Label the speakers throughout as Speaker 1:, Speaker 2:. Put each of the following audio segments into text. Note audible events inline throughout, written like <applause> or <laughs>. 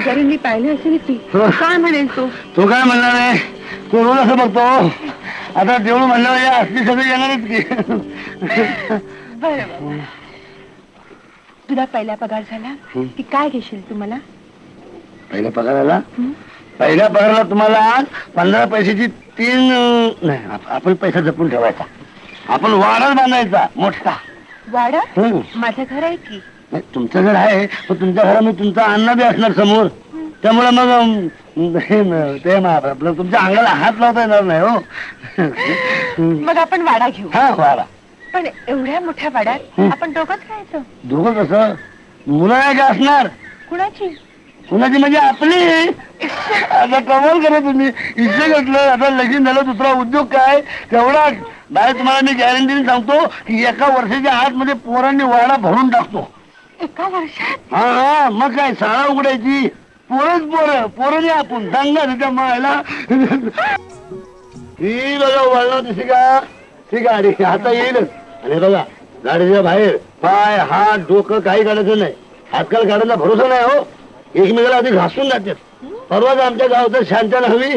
Speaker 1: पाहिलं असेल
Speaker 2: हो.
Speaker 1: काय म्हणेल तो?
Speaker 2: तो काय म्हणणार आहे? तो रोज असं बघतो? आता देऊळ म्हणल्यावर या असली सगळी येणारच की.
Speaker 1: तुला पहिला पगार झाला? की काय घेशील तुम्हाला
Speaker 2: पहिल्या पगाराला पहिल्या पगाराला तुम्हाला पंधरा पैशाची तीन अं, नाही आप- आपण पैसा जपून ठेवायचा. आपण वाडाच बांधायचा मोठा.
Speaker 1: वाडा?
Speaker 2: हं.
Speaker 1: माझं घर आहे की?
Speaker 2: तुमचं घर आहे पण तुमच्या घरामध्ये तुमचा अन्न बी असणार समोर. त्यामुळे मग ते आपलं तुमच्या अंगाला हात लावता येणार नाही हो.
Speaker 1: मग आपण वाडा घेऊ.
Speaker 2: हा वाडा.
Speaker 1: पण एवढ्या मोठ्या वाड्यात. आपण दोघंच राहायचं.
Speaker 2: दोघं कसं? मुलं नाही का असणार?
Speaker 1: कुणाची?
Speaker 2: कुणाची म्हणजे आपली? आता कमाल करा तुम्ही. इथे घेतलं आता लगीन झालं दुसरा उद्योग काय? तेवढा. बाहेर तुम्हाला मी गॅरंटीने सांगतो की एका वर्षाच्या आतमध्ये पोरांनी वाडा भरून टाकतो.
Speaker 1: एका वर्षात?
Speaker 2: हा हा मग काय शाळा उघडायची? पोरच पोरं पोरं आपण दंगा तिच्या मायला. ही बघा वळला तशी का ती गाडी आता येईलच आणि बघा गाडीच्या बाहेर पाय हात डोकं काही काढायचं नाही. आजकाल गाड्यांना भरोसा नाही हो. एकमेकाला आधी घासून जातात. परवाच आमच्या गावात शांतन हवी.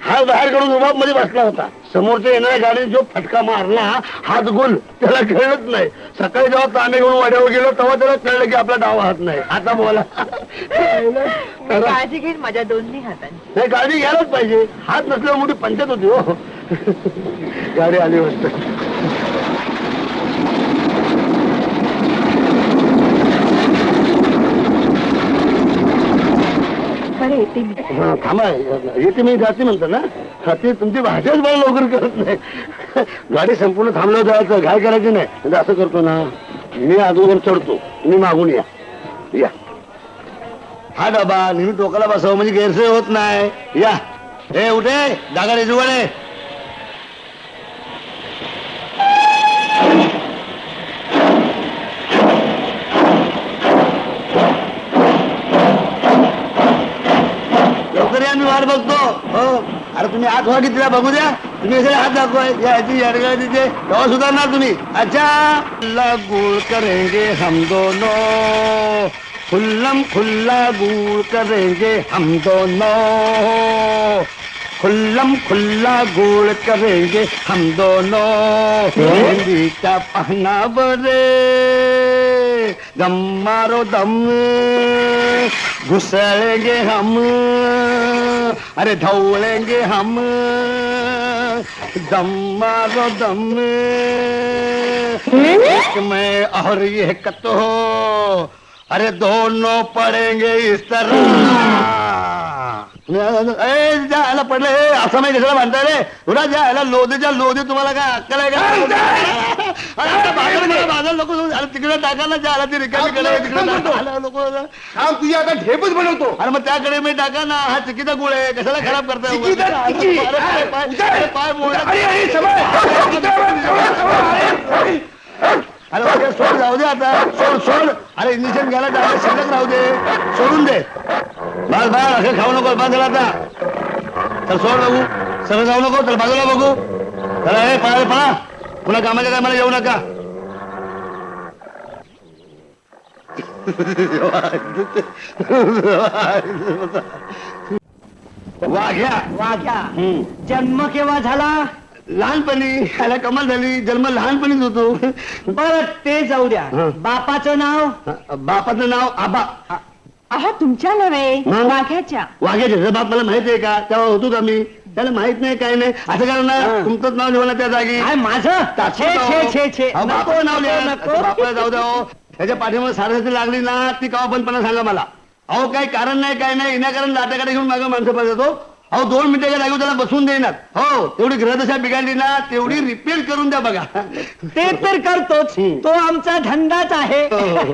Speaker 2: हात बाहेर काढून उभाबमध्ये बसला होता. समोरच्या येणाऱ्या गाडीने जो फटका मारला हात गोल त्याला कळलंच नाही. सकाळी जेव्हा तांबे घेऊन वाड्यावर गेलो तेव्हा त्याला कळलं की आपला डावा हात नाही. आता बोला.
Speaker 1: मी काळजी घेईन माझ्या दोन्ही हातांची.
Speaker 2: नाही काळजी घ्यायलाच पाहिजे. हात नसल्यावर मोठी पंचायत होती हो. गाडी आली वाटत.
Speaker 1: बरं येते मी.
Speaker 2: हा थांबा येते मी जाते म्हणतो ना. हा, ते तुमची भाषाच मला लवकर करत नाही. गाडी संपूर्ण थांबलं जायचं घाय करायची नाही. म्हणजे असं करतो ना मी अगोदर चढतो. तुम्ही मागून या. या. हा डबा नेहमी टोकाला बसावं म्हणजे गैरसोय होत नाही. या. हे उठे जागा रेजुवाडे लवकर या मी वाट बघतो हो अरे तुम्ही हात व्हा तिला बघू द्या. तुम्ही असे हात दाखवाय याची तिथे तेव्हा सुधारणार तुम्ही. अच्छा. खुल्ला गुळ करेंगे हम दोनों. खुल्लम खुल्ला गुळ करेंगे हम दोनों. खुल्लम खुल्ला गुळ करेंगे हम दोनों. मेहंदीचा पहना बरे. दम मारो दम. घुसळेंगे हम अरे धौलेंगे हम दम मारो दम। एक में और ये कतो अरे दोनों पड़ेंगे इस तरह। ए जायला पडलं हे असं माहिती म्हणताय रे। उडा जायला लोदेच्या लोदे तुम्हाला काय अक्कल आहे का अरे आता बाजार मला बाजार नको अरे तिकडे टाका ना जायला ती रिकामी कडे तिकडे नको.
Speaker 3: हा तुझी आता ढेपच बनवतो.
Speaker 2: अरे मग त्याकडे मी टाका ना. हा चिकीचा गुळ आहे. कशाला खराब करताय उगाच?
Speaker 3: चिकीचा- चिकी.
Speaker 2: अरे पाय- पाय- अरे पाय मोडला.
Speaker 3: अरे, अरे, सवय.
Speaker 2: अरे ओके, सोड जाऊ दे आता. सोड सोड. अरे इंजेक्शन घ्यायला जायला शिल्लक राहू दे. सोडून दे. बाल बाल असं खाऊ नको. बाल झाला आता. तर सोड बघू सगळं जाऊ नको. तर बाजूला बघू. चला हे पळा रे, पळा. पुन्हा कामाच्या कामाला येऊ नका. <laughs> वाघ्या.
Speaker 4: वाघ्या.
Speaker 2: हम्म.
Speaker 4: जन्म केव्हा झाला?
Speaker 2: लहानपणी. ह्याला कमाल झाली. जन्म लहानपणीच होतो.
Speaker 4: बर ते जाऊ द्या.
Speaker 2: हं.
Speaker 4: बापाचं नाव?
Speaker 2: बापाचं नाव आबा.
Speaker 1: अहो तुमच्या नव्हे.
Speaker 2: हं?
Speaker 1: वाघ्याच्या.
Speaker 2: वाघ्याचे जर बाप मला माहीत आहे का? तेव्हा होतो का मी त्याला माहीत नाही काय नाही. असं करा ना. तुमचंच नाव लिहा ना त्या जागी.
Speaker 4: काय माझं? छे छे छे छे.
Speaker 2: अहो, बापाचं नाव लिहा. बापाला जाऊ द्या हो. त्याच्या पाठीमध्ये सारथी लागली ना ती कवा बंदपणा सांगा मला. अहो काही कारण नाही काय नाही. विनाकारण लाटाकडे घेऊन मागं माणसं पाहिजे तो अहो दोन मिनिटाच्या जागी त्याला बसून देणार. हो तेवढी ग्रहदशा बिघडली ना तेवढी रिपेअर करून द्या बघा.
Speaker 4: ते तर करतोच.
Speaker 2: हं.
Speaker 4: तो आमचा धंदाच आहे.
Speaker 2: हो.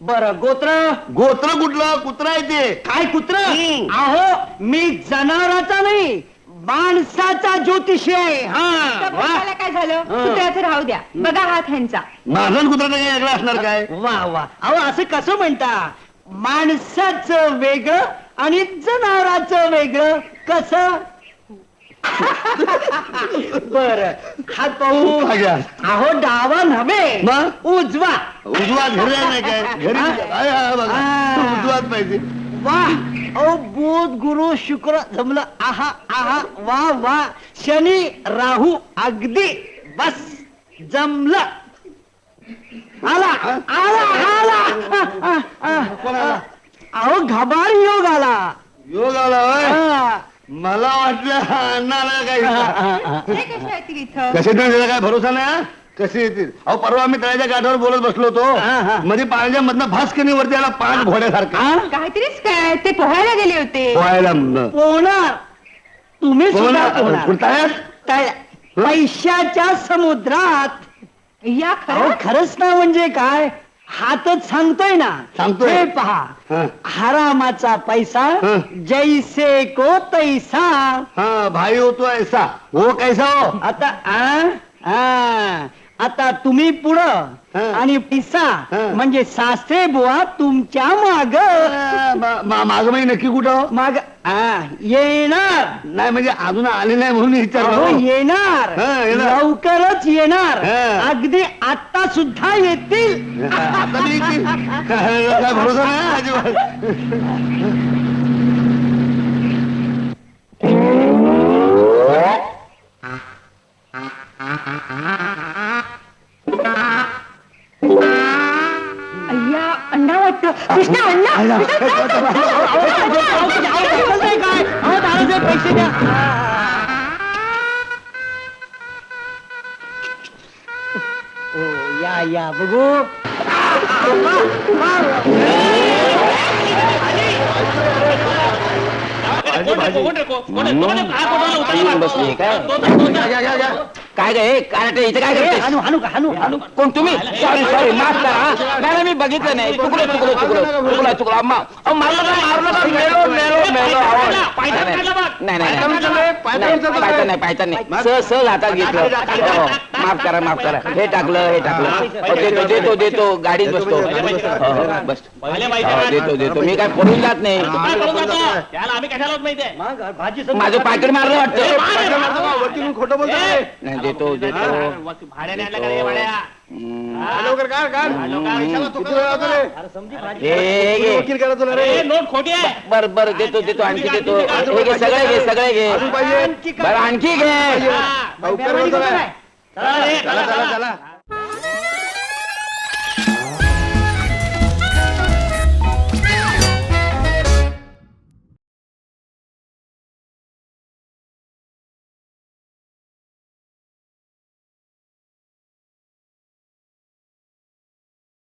Speaker 4: बर गोत्र?
Speaker 2: गोत्र कुठलं? कुत्रा आहे ते.
Speaker 4: काय कुत्र?
Speaker 2: हं.
Speaker 4: अहो मी जनावराचा नाही. माणसाचा ज्योतिषी आहे. हा वा.
Speaker 1: काय झालं? कुत्र्याचं राहू द्या. बघा हात ह्यांचा.
Speaker 2: माझा कुत्रा काही वेगळा असणार काय?
Speaker 4: वा वा. अहो असं कसं म्हणता? माणसाचं वेगळं आणि जनावराचं वेगळं. कसं? बर. हात पाहू.
Speaker 2: हा घ्या.
Speaker 4: अहो डावा नव्हे.
Speaker 2: मग?
Speaker 4: उजवा.
Speaker 2: उजवा घरी आहे नाही काय? घरी
Speaker 4: हा?
Speaker 2: आहे, आहे बघा.
Speaker 4: हा.
Speaker 2: उजवाच पाहिजे.
Speaker 4: वा ओ बुध गुरु शुक्र जमलं. आहा आहा वा वा. शनी राहू अगदी बस जमलं. आला आला आला? अहो घबाड योग आला.
Speaker 2: योग आला होय?
Speaker 4: हा.
Speaker 2: मला वाटलं अण्णाला काही
Speaker 1: हे कशा येतील इथं
Speaker 2: कसे काय? भरोसा नाही हा? कसे येतील? अहो परवा आम्ही तळ्याच्या काठावर बोलत बसलो. होतो. मध्ये पाण्याच्या मधनं भास्कनी वरती आला पाच घोड्यासारखा.
Speaker 4: हा?
Speaker 1: काहीतरीच काय ते पोहायला गेले होते.
Speaker 2: पोहायला
Speaker 4: पोहणार. तुम्ही सुद्धा पोहणार. तळ- पैशाच्या समुद्रात.
Speaker 1: या
Speaker 4: अहो
Speaker 1: खरं
Speaker 4: खरंच ना म्हणजे काय? हातच सांगतोय ना.
Speaker 2: सांगतोय.
Speaker 4: हे पहा.
Speaker 2: हा.
Speaker 4: हरामाचा पैसा
Speaker 2: हा.
Speaker 4: जैसे को तैसा.
Speaker 2: हा भाई होतो ऐसा. हो कैसा हो?
Speaker 4: आता आ? आ. आता तुम्ही पुढं
Speaker 2: हा.
Speaker 4: आणि पैसा
Speaker 2: हा.
Speaker 4: म्हणजे सासरे बुवा तुमच्या माग
Speaker 2: माझं म्हणजे नक्की कुठं हो?
Speaker 4: माग आ, येणार
Speaker 2: नाही म्हणजे अजून आले नाही म्हणून
Speaker 4: अहो,
Speaker 2: विचारलं
Speaker 4: येणार
Speaker 2: हा, येणार.
Speaker 4: लवकरच येणार
Speaker 2: हा.
Speaker 4: अगदी आता सुद्धा येतील
Speaker 2: आता मी येतील. काय भरोसा नाही अजिबात
Speaker 1: अण्णा वाटतं कृष्णा अण्णा
Speaker 4: काय पैसे द्या या या बघू
Speaker 5: काय गे कराटे इथे काय करते
Speaker 4: हानू हानू हानू हानू
Speaker 5: कोण तुम्ही सॉरी सॉरी माफ करा हा. बघितलं नाही. चुकलो चुकलो चुकलो. चुकलो चुकलो. अम्मा अहो, मारलं का मारलं का मेलो मेलो मेलो. नाही नाही, नाही नाही पायथन नाही. पायथन नाही सहज सहज हातात घेतलं. हो, माफ करा माफ करा. हे टाकलं हे टाकलं. हो, देतो देतो देतो. गाडीत बसतो. हो, हो, बस. हो, देतो देतो. मी काय पडून जात नाही.
Speaker 4: मग भाजी
Speaker 5: माझं पाकिट मारलं वाटतं.
Speaker 2: खोटं बोलतोय
Speaker 5: नाही देतो देतो. हम्म.
Speaker 2: लवकर काढ काढ पैशाला तो किती वेळ लागतो रे?
Speaker 5: हे घे.
Speaker 2: वकील करा तुला रे.
Speaker 5: बर बर देतो देतो आणखी देतो. हे घे सगळे घे सगळे घे.
Speaker 2: अजून पाहिजे?
Speaker 5: बर आणखी घे?
Speaker 2: चला चला. चला.